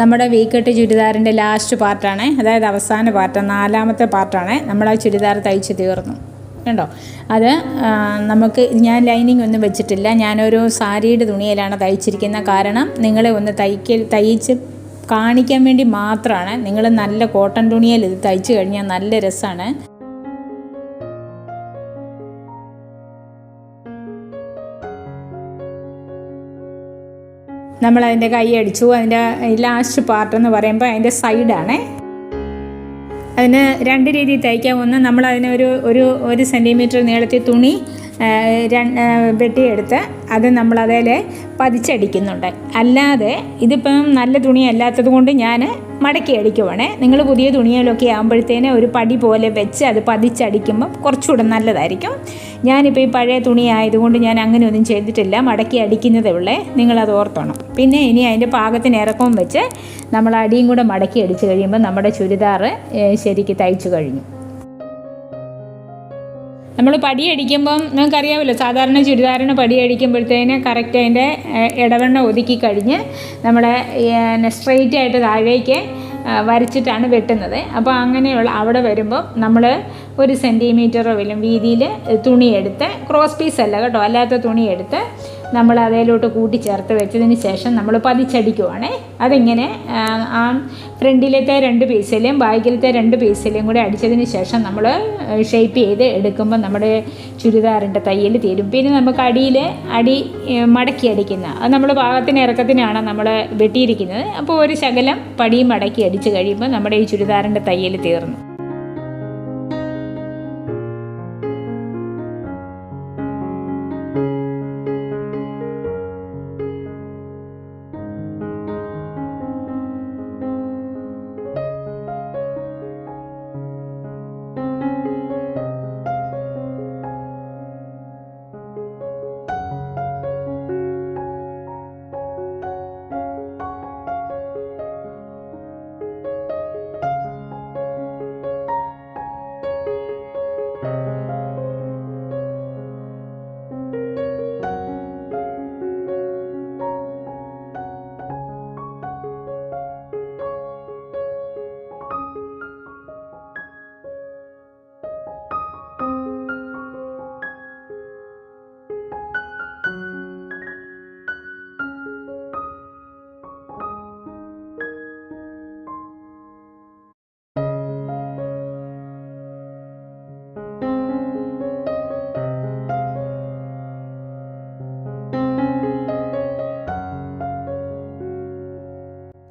നമ്മുടെ വീക്കെട്ട് ചുരിദാറിന്റെ ലാസ്റ്റ് പാർട്ടാണ് അതായത് അവസാന പാർട്ട് നാലാമത്തെ പാർട്ടാണ്. നമ്മൾ ആ ചുരിദാർ തയ്ച്ച് തീർന്നു. കണ്ടോ? അത് നമുക്ക് ഞാൻ ലൈനിങ് ഒന്നും വെച്ചിട്ടില്ല. ഞാനൊരു സാരിയുടെ തുണിയിലാണ് തയ്ച്ചിരിക്കുന്നത് കാരണം നിങ്ങളെ ഒന്ന് തയ്ക്കൽ തയ്ച്ച് കാണിക്കാൻ വേണ്ടി മാത്രമാണ്. നിങ്ങൾ നല്ല കോട്ടൺ തുണിയിൽ ഇത് തയ്ച്ചു കഴിഞ്ഞാൽ നല്ല രസമാണ്. നമ്മൾ അതിന്റെ കൈ അടിച്ചു. അതിന്റെ ലാസ്റ്റ് പാർട്ട് എന്ന് പറയുമ്പോൾ അതിന്റെ സൈഡാണേ അതിന് രണ്ട് രീതിയിൽ തയ്ക്കാം. ഒന്ന് നമ്മൾ അതിന് ഒരു ഒരു ഒരു സെന്റിമീറ്റർ നീളത്തിൽ തുണി വെട്ടിയെടുത്ത് അത് നമ്മൾ അതിൽ പതിച്ചടിക്കുന്നുണ്ട്. അല്ലാതെ ഇതിപ്പം നല്ല തുണി അല്ലാത്തത് കൊണ്ട് ഞാൻ മടക്കി അടിക്കുവാണേ. നിങ്ങൾ പുതിയ തുണിയിലൊക്കെ ആകുമ്പോഴത്തേന് ഒരു പടി പോലെ വെച്ച് അത് പതിച്ചടിക്കുമ്പം കുറച്ചുകൂടെ നല്ലതായിരിക്കും. ഞാനിപ്പോൾ ഈ പഴയ തുണി ആയതുകൊണ്ട് ഞാൻ അങ്ങനെയൊന്നും ചെയ്തിട്ടില്ല. മടക്കി അടിക്കുന്നതേ ഉള്ളേ. നിങ്ങളത് ഓർത്തോണം. പിന്നെ ഇനി അതിന്റെ പാകത്തിന് ഇറക്കവും വെച്ച് നമ്മൾ അടിയും കൂടെ മടക്കി അടിച്ച് കഴിയുമ്പോൾ നമ്മുടെ ചുരിദാറ് ശരിക്ക് തയ്ച്ചു കഴിഞ്ഞു. നമ്മൾ പടിയടിക്കുമ്പം നിങ്ങൾക്കറിയാമല്ലോ സാധാരണ ചുരിദാറിന് പടിയടിക്കുമ്പോഴത്തേന് കറക്റ്റ് അതിന്റെ ഇടവെണ്ണ ഒതുക്കി കഴിഞ്ഞ് നമ്മുടെ സ്ട്രെയിറ്റ് ആയിട്ട് താഴേക്ക് വരച്ചിട്ടാണ് വെട്ടുന്നത്. അപ്പോൾ അങ്ങനെയുള്ള അവിടെ വരുമ്പോൾ നമ്മൾ ഒരു സെന്റിമീറ്ററോ വരും വീതിയിൽ തുണിയെടുത്ത് ക്രോസ് പീസ് അല്ല കേട്ടോ അല്ലാത്ത തുണിയെടുത്ത് നമ്മൾ അതിലോട്ട് കൂട്ടിച്ചേർത്ത് വെച്ചതിന് ശേഷം നമ്മൾ പതിച്ചടിക്കുവാണേ. അതിങ്ങനെ ആ, ഫ്രണ്ടിലത്തെ രണ്ട് പീസിലെയും ബാക്കിലത്തെ രണ്ട് പീസിലെയും കൂടി അടിച്ചതിന് ശേഷം നമ്മൾ ഷേപ്പ് ചെയ്ത് എടുക്കുമ്പോൾ നമ്മുടെ ചുരിദാറിന്റെ തയ്യൽ തീരും. പിന്നെ നമുക്ക് അടിയിൽ അടി മടക്കി അടിക്കുന്ന അത് നമ്മൾ പാകത്തിന് ഇറക്കത്തിനാണ് നമ്മൾ വെട്ടിയിരിക്കുന്നത്. അപ്പോൾ ഒരു ശകലം പടിയും മടക്കി അടിച്ച് കഴിയുമ്പോൾ നമ്മുടെ ഈ ചുരിദാറിന്റെ തയ്യൽ തീർന്നു.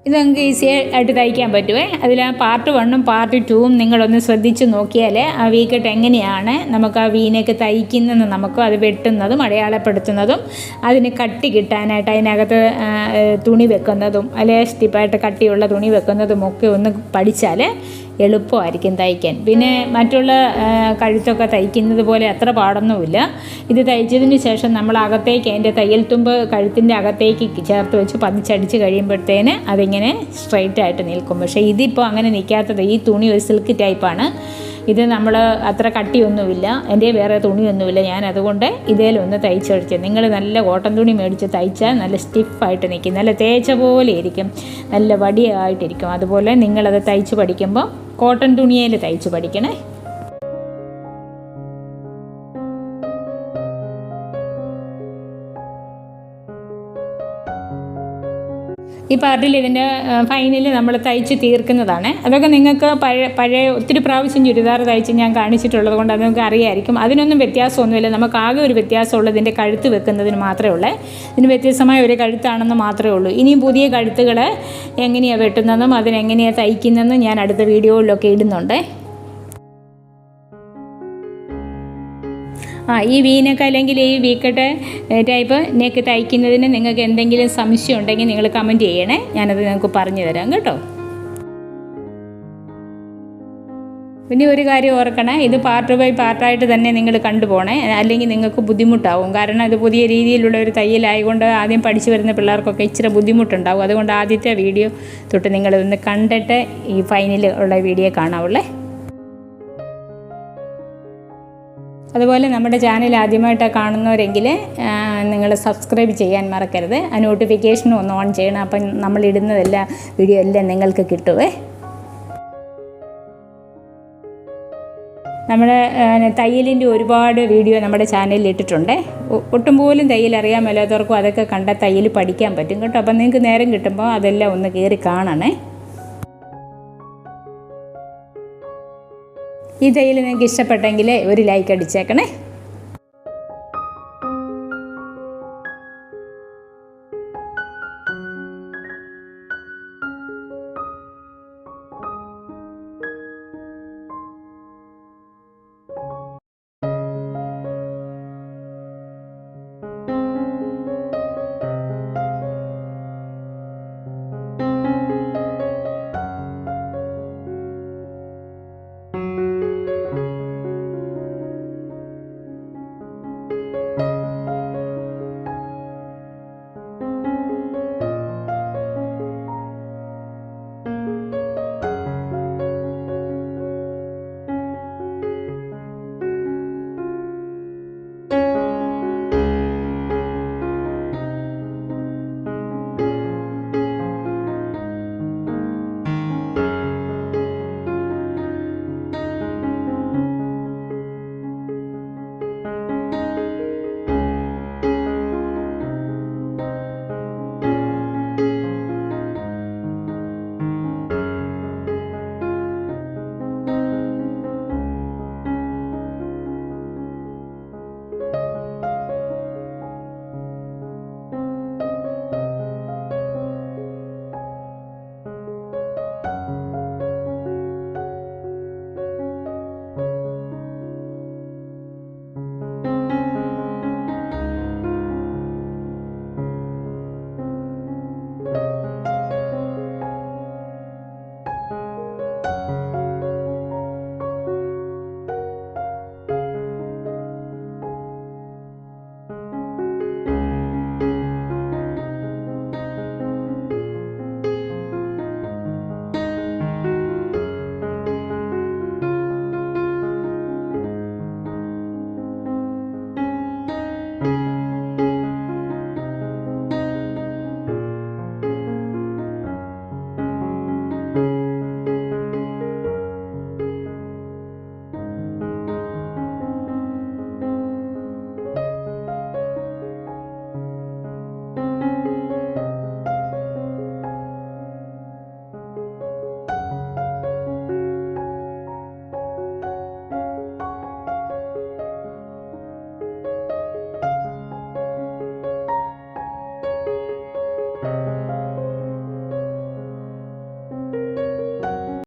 ഇത് നിങ്ങൾക്ക് ഈസി ആയിട്ട് തയ്ക്കാൻ പറ്റുമേ അതിൽ ആ പാർട്ട് വണ്ണും പാർട്ട് ടൂവും നിങ്ങളൊന്ന് ശ്രദ്ധിച്ച് നോക്കിയാൽ ആ വീക്കെട്ട് എങ്ങനെയാണ് നമുക്ക് ആ വീനൊക്കെ തയ്ക്കുന്നതെന്ന് നമുക്കും അത് വെട്ടുന്നതും അടയാളപ്പെടുത്തുന്നതും അതിന് കട്ടി കിട്ടാനായിട്ട് അതിനകത്ത് തുണി വെക്കുന്നതും അല്ലെ സ്റ്റിപ്പായിട്ട് കട്ടിയുള്ള തുണി വെക്കുന്നതും ഒക്കെ ഒന്ന് പഠിച്ചാൽ എളുപ്പമായിരിക്കും തയ്ക്കാൻ. പിന്നെ മറ്റുള്ള കഴുത്തൊക്കെ തയ്ക്കുന്നത് പോലെ അത്ര പാടൊന്നുമില്ല. ഇത് തയ്ച്ചതിന് ശേഷം നമ്മൾ അകത്തേക്ക് അതിന്റെ തയ്യൽ തുമ്പ് കഴുത്തിന്റെ അകത്തേക്ക് ചേർത്ത് വെച്ച് പതിച്ചടിച്ച് കഴിയുമ്പോഴത്തേന് അതിങ്ങനെ സ്ട്രൈറ്റ് ആയിട്ട് നിൽക്കും. പക്ഷേ ഇതിപ്പോൾ അങ്ങനെ നിൽക്കാത്തത് ഈ തുണി ഒരു സിൽക്ക് ടൈപ്പാണ് ഇത് നമ്മൾ അത്ര കട്ടിയൊന്നുമില്ല. എന്റെ വേറെ തുണിയൊന്നുമില്ല. ഞാൻ അതുകൊണ്ട് ഇതേലൊന്ന് തയ്ച്ചടിച്ചത് നിങ്ങൾ നല്ല കോട്ടൺ തുണി മേടിച്ച് തയ്ച്ചാൽ നല്ല സ്റ്റിഫായിട്ട് നിൽക്കും. നല്ല തേച്ച പോലെ ഇരിക്കും. നല്ല വടിയായിട്ടിരിക്കും. അതുപോലെ നിങ്ങളത് തയ്ച്ച് പഠിക്കുമ്പോൾ കോട്ടൺ തുണിയിൽ തയ്ച്ച് പഠിക്കണേ. ഈ പാർട്ടിൽ ഇതിന്റെ ഫൈനൽ നമ്മൾ തയ്ച്ച് തീർക്കുന്നതാണ്. അതൊക്കെ നിങ്ങൾക്ക് പഴയ പഴയ ഒത്തിരി പ്രാവശ്യം ചുരിദാർ തയ്ച്ച് ഞാൻ കാണിച്ചിട്ടുള്ളത് കൊണ്ട് അത് നിങ്ങൾക്ക് അറിയായിരിക്കും. അതിനൊന്നും വ്യത്യാസമൊന്നുമില്ല. നമുക്ക് ആകെ ഒരു വ്യത്യാസമുള്ള ഇതിന്റെ കഴുത്ത് വെക്കുന്നതിന് മാത്രമേ ഉള്ളൂ. ഇതിന് വ്യത്യസ്തമായ ഒരു കഴുത്താണെന്ന് മാത്രമേ ഉള്ളൂ. ഇനിയും പുതിയ കഴുത്തുകൾ എങ്ങനെയാണ് വെട്ടുന്നതും അതിനെങ്ങനെയാണ് തയ്ക്കുന്നതെന്നും ഞാൻ അടുത്ത വീഡിയോയിലൊക്കെ ഇടുന്നുണ്ട്. ആ ഈ വീനൊക്കെ അല്ലെങ്കിൽ ഈ വീക്കട്ട് ടൈപ്പ് നെക്ക് തയ്ക്കുന്നതിന് നിങ്ങൾക്ക് എന്തെങ്കിലും സംശയം ഉണ്ടെങ്കിൽ നിങ്ങൾ കമന്റ് ചെയ്യണേ. ഞാനത് നിങ്ങൾക്ക് പറഞ്ഞു തരാം കേട്ടോ. പിന്നെ ഒരു കാര്യം ഓർക്കണേ ഇത് പാർട്ട് ബൈ പാർട്ടായിട്ട് തന്നെ നിങ്ങൾ കണ്ടുപോകണേ അല്ലെങ്കിൽ നിങ്ങൾക്ക് ബുദ്ധിമുട്ടാവും. കാരണം ഇത് പുതിയ രീതിയിലുള്ള ഒരു തയ്യലായതുകൊണ്ട് ആദ്യം പഠിച്ചു വരുന്ന പിള്ളേർക്കൊക്കെ ഇച്ചിരി ബുദ്ധിമുട്ടുണ്ടാവും. അതുകൊണ്ട് ആദ്യത്തെ വീഡിയോ തൊട്ട് നിങ്ങളിതൊന്ന് കണ്ടിട്ട് ഈ ഫൈനൽ ഉള്ള വീഡിയോ കാണാവുള്ളേ. അതുപോലെ നമ്മുടെ ചാനൽ ആദ്യമായിട്ട് കാണുന്നവരെങ്കിൽ നിങ്ങൾ സബ്സ്ക്രൈബ് ചെയ്യാൻ മറക്കരുത്. ആ നോട്ടിഫിക്കേഷനും ഒന്ന് ഓൺ ചെയ്യണം. അപ്പം നമ്മൾ ഇടുന്നതെല്ലാം വീഡിയോ എല്ലാം നിങ്ങൾക്ക് കിട്ടുവേ നമ്മുടെ തയ്യലിന്റെ ഒരുപാട് വീഡിയോ നമ്മുടെ ചാനലിൽ ഇട്ടിട്ടുണ്ട്. ഒട്ടും പോലും തയ്യൽ അറിയാൻ മേലാത്തവർക്കും അതൊക്കെ കണ്ട തയ്യൽ പഠിക്കാൻ പറ്റും കേട്ടോ. അപ്പം നിങ്ങൾക്ക് നേരം കിട്ടുമ്പോൾ അതെല്ലാം ഒന്ന് കയറി കാണണേ. ഈ തയ്യൽ നിങ്ങൾക്ക് ഇഷ്ടപ്പെട്ടെങ്കിൽ ഒരു ലൈക്ക് അടിച്ചേക്കണേ.